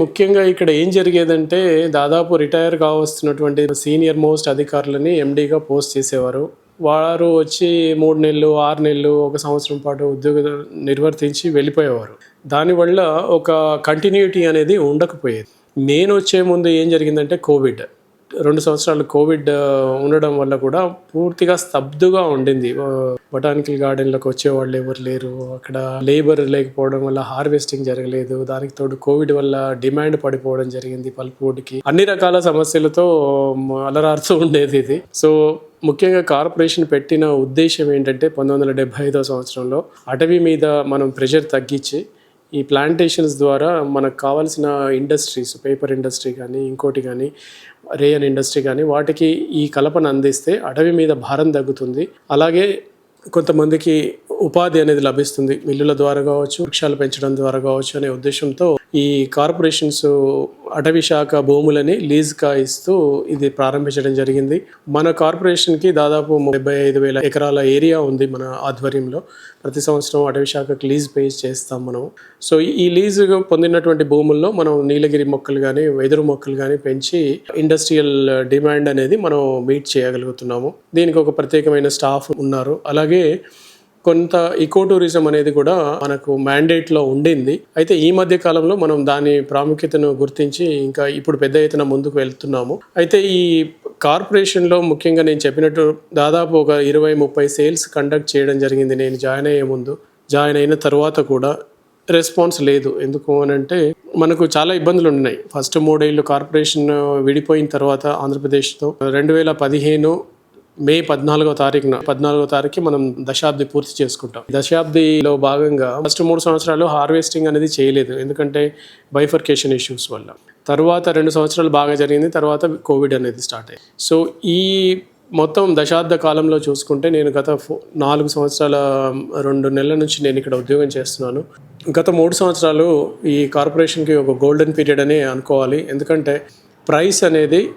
ముఖ్యంగా ఇక్కడ ఏం జరిగేదంటే దాదాపు రిటైర్ కావస్తున్నటువంటి సీనియర్ మోస్ట్ అధికారులని ఎండీగా పోస్ట్ చేసేవారు. వారు వచ్చి మూడు నెలలు ఆరు నెలలు ఒక సంవత్సరం పాటు ఉద్యోగం నిర్వర్తించి వెళ్ళిపోయేవారు. దానివల్ల ఒక కంటిన్యూటీ అనేది ఉండకపోయేది. నేను వచ్చే ముందు ఏం జరిగిందంటే కోవిడ్. రెండు సంవత్సరాలు కోవిడ్ ఉండడం వల్ల కూడా పూర్తిగా స్తబ్దుగా ఉండింది. బొటానికల్ గార్డెన్లకు వచ్చేవాళ్ళు ఎవరు లేరు. అక్కడ లేబర్ లేకపోవడం వల్ల హార్వెస్టింగ్ జరగలేదు. దానికి తోడు కోవిడ్ వల్ల డిమాండ్ పడిపోవడం జరిగింది పల్పువుడ్కి అన్ని రకాల సమస్యలతో అలరారుతూ ఉండేది ఇది. సో ముఖ్యంగా కార్పొరేషన్ పెట్టిన ఉద్దేశం ఏంటంటే పంతొమ్మిది వందల డెబ్బై ఐదో సంవత్సరంలో అటవీ మీద మనం ప్రెషర్ తగ్గించి ఈ ప్లాంటేషన్స్ ద్వారా మనకు కావాల్సిన ఇండస్ట్రీస్ పేపర్ ఇండస్ట్రీ కానీ ఇంకోటి కానీ రేయన్ ఇండస్ట్రీ కానీ వాటికి ఈ కలపను అందిస్తే అడవి మీద భారం తగ్గుతుంది. అలాగే కొంతమందికి ఉపాధి అనేది లభిస్తుంది. మిల్లుల ద్వారా కావచ్చు వృక్షాలు పెంచడం ద్వారా కావచ్చు అనే ఉద్దేశంతో ఈ కార్పొరేషన్స్ అటవీ శాఖ భూములని లీజ్గా ఇస్తూ ఇది ప్రారంభించడం జరిగింది. మన కార్పొరేషన్కి దాదాపు డెబ్బై ఐదు వేల ఎకరాల ఏరియా ఉంది మన ఆధ్వర్యంలో. ప్రతి సంవత్సరం అటవీ శాఖకు లీజ్ పే చేస్తాం మనం. సో ఈ లీజ్ పొందినటువంటి భూముల్లో మనం నీలగిరి మొక్కలు కానీ వెదురు మొక్కలు కానీ పెంచి ఇండస్ట్రియల్ డిమాండ్ అనేది మనం మీట్ చేయగలుగుతున్నాము. దీనికి ఒక ప్రత్యేకమైన స్టాఫ్ ఉన్నారు. అలాగే కొంత ఈకో టూరిజం అనేది కూడా మనకు మ్యాండేట్లో ఉండింది. అయితే ఈ మధ్య కాలంలో మనం దాని ప్రాముఖ్యతను గుర్తించి ఇంకా ఇప్పుడు పెద్ద ఎత్తున ముందుకు వెళ్తున్నాము. అయితే ఈ కార్పొరేషన్లో ముఖ్యంగా నేను చెప్పినట్టు దాదాపు ఒక ఇరవై ముప్పై సేల్స్ కండక్ట్ చేయడం జరిగింది. నేను జాయిన్ అయ్యే ముందు జాయిన్ అయిన తర్వాత కూడా రెస్పాన్స్ లేదు. ఎందుకు అని అంటే మనకు చాలా ఇబ్బందులు ఉన్నాయి. ఫస్ట్ మూడేళ్ళు కార్పొరేషన్ విడిపోయిన తర్వాత ఆంధ్రప్రదేశ్తో రెండు వేల పదిహేను మే పద్నాలుగో తారీఖున పద్నాలుగో తారీఖు మనం దశాబ్ది పూర్తి చేసుకుంటాం. దశాబ్దిలో భాగంగా ఫస్ట్ మూడు సంవత్సరాలు హార్వెస్టింగ్ అనేది చేయలేదు. ఎందుకంటే బైఫర్కేషన్ ఇష్యూస్ వల్ల. తర్వాత రెండు సంవత్సరాలు బాగా జరిగింది తర్వాత కోవిడ్ అనేది స్టార్ట్ అయ్యింది. సో ఈ మొత్తం దశాబ్ద కాలంలో చూసుకుంటే నేను గత ఫో- నాలుగు సంవత్సరాల రెండు నెలల నుంచి నేను ఇక్కడ ఉద్యోగం చేస్తున్నాను. గత మూడు సంవత్సరాలు ఈ కార్పొరేషన్కి ఒక గోల్డెన్ పీరియడ్ అని అనుకోవాలి. ఎందుకంటే ప్రైస్ అనేది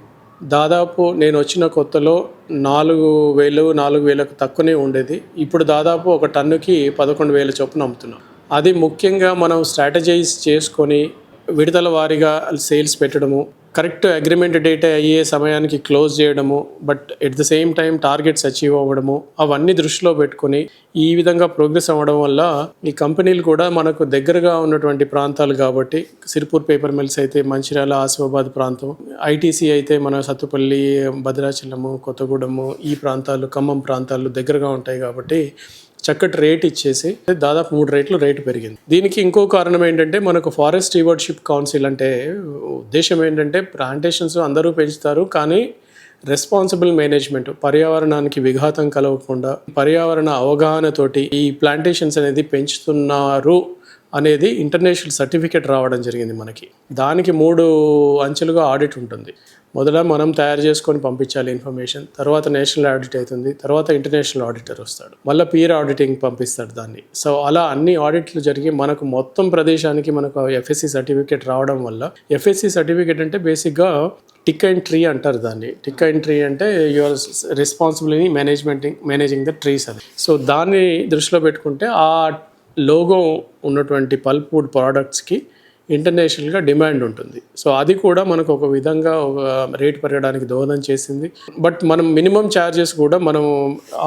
దాదాపు నేను వచ్చిన కొత్తలో నాలుగు వేలు నాలుగు వేలకు తక్కువనే ఉండేది. ఇప్పుడు దాదాపు ఒక టన్నుకి పదకొండు వేల చొప్పున అమ్ముతున్నాం. అది ముఖ్యంగా మనం స్ట్రాటజైజ్ చేసుకొని విడుదల వారీగా సేల్స్ పెట్టడము కరెక్ట్ అగ్రిమెంట్ డేట్ అయ్యే సమయానికి క్లోజ్ చేయడము but at the same time targets achieve అవ్వడము అవన్నీ దృష్టిలో పెట్టుకొని ఈ విధంగా ప్రోగ్రెస్ అవ్వడం వల్ల ఈ కంపెనీలు కూడా మనకు దగ్గరగా ఉన్నటువంటి ప్రాంతాలు కాబట్టి సిరిపూర్ పేపర్ మిల్స్ అయితే మంచిర్యాల ఆసిఫాబాద్ ప్రాంతం ఐటీసీ అయితే మన సత్తుపల్లి భద్రాచలము కొత్తగూడెము ఈ ప్రాంతాలు ఖమ్మం ప్రాంతాలు దగ్గరగా ఉంటాయి కాబట్టి చక్కటి రేట్ ఇచ్చేసి దాదాపు మూడు రేట్లు రేటు పెరిగింది. దీనికి ఇంకో కారణం ఏంటంటే మనకు ఫారెస్ట్ స్టీవర్డ్షిప్ కౌన్సిల్ అంటే ఉద్దేశం ఏంటంటే ప్లాంటేషన్స్ అందరూ పెంచుతారు కానీ రెస్పాన్సిబుల్ మేనేజ్మెంట్ పర్యావరణానికి విఘాతం కలగకుండా పర్యావరణ అవగాహనతోటి ఈ ప్లాంటేషన్స్ అనేది పెంచుతున్నారు అనేది ఇంటర్నేషనల్ సర్టిఫికేట్ రావడం జరిగింది మనకి. దానికి మూడు అంచెలుగా ఆడిట్ ఉంటుంది. మొదట మనం తయారు చేసుకొని పంపించాలి ఇన్ఫర్మేషన్ తర్వాత నేషనల్ ఆడిట్ అవుతుంది తర్వాత ఇంటర్నేషనల్ ఆడిటర్ వస్తాడు. మళ్ళీ పీర్ ఆడిటింగ్ పంపిస్తాడు దాన్ని. సో అలా అన్ని ఆడిట్లు జరిగి మనకు మొత్తం ప్రదేశానికి మనకు ఎఫ్ఎస్సి సర్టిఫికేట్ రావడం వల్ల ఎఫ్ఎస్సి సర్టిఫికేట్ అంటే బేసిక్గా టిక్ అండ్ ట్రీ అంటారు దాన్ని. టిక్ అండ్ ట్రీ అంటే your responsibility in management managing the trees అది సో దాన్ని దృష్టిలో పెట్టుకుంటే ఆ లోగో ఉన్నటువంటి పల్ప్ వుడ్ ప్రోడక్ట్స్కి ఇంటర్నేషనల్గా డిమాండ్ ఉంటుంది. సో అది కూడా మనకు ఒక విధంగా ఒక రేట్ పెరగడానికి దోహదం చేసింది. బట్ మనం మినిమం ఛార్జెస్ కూడా మనం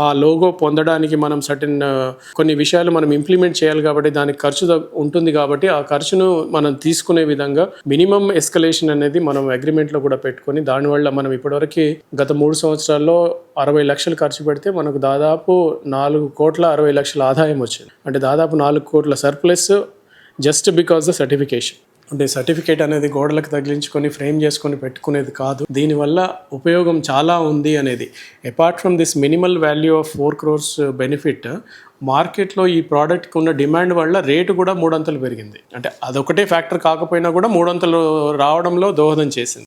ఆ లోగో పొందడానికి మనం సర్టన్ కొన్ని విషయాలు మనం ఇంప్లిమెంట్ చేయాలి కాబట్టి దానికి ఖర్చు ఉంటుంది కాబట్టి ఆ ఖర్చును మనం తీసుకునే విధంగా మినిమం ఎస్కలేషన్ అనేది మనం అగ్రిమెంట్లో కూడా పెట్టుకొని దానివల్ల మనం ఇప్పటివరకు గత మూడు సంవత్సరాల్లో అరవై లక్షలు ఖర్చు పెడితే మనకు దాదాపు నాలుగు కోట్ల అరవై లక్షల ఆదాయం వచ్చింది. అంటే దాదాపు నాలుగు కోట్ల surplus just because the certification అంటే సర్టిఫికేట్ అనేది గోడలకు తగిలించుకొని ఫ్రేమ్ చేసుకొని పెట్టుకునేది కాదు. దీనివల్ల ఉపయోగం చాలా ఉంది అనేది. Apart from this minimal value of four crores benefit మార్కెట్లో ఈ ప్రోడక్ట్కి ఉన్న డిమాండ్ వల్ల రేటు కూడా మూడొంతలు పెరిగింది. అంటే అదొకటే ఫ్యాక్టర్ కాకపోయినా కూడా మూడొంతలు రావడంలో దోహదం చేసింది.